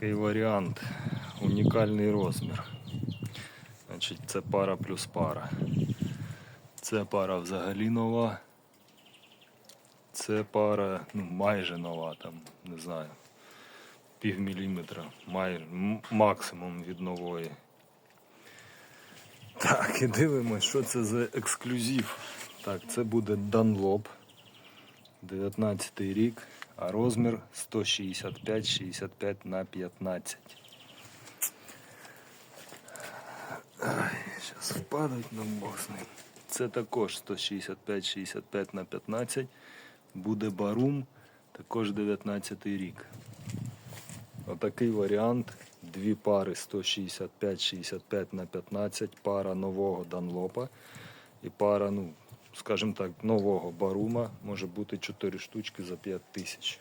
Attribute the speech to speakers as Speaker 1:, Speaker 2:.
Speaker 1: Такий варіант. Унікальний розмір. Значить, це пара плюс пара. Це пара взагалі нова. Це пара ну, майже нова, там, не знаю, пів міліметра, майже, максимум від нової. Так, і дивимось, що це за ексклюзив. Так, це буде Dunlop. 19 рік, а розмір 165-65 на 15. Зараз впадуть на босни. Це також 165-65 на 15. Буде барум, також 19 рік. Отакий варіант. Дві пари 165-65 на 15, пара нового Данлопа і пара, ну, скажімо так, нового барума може бути 4 штучки за 5 тисяч.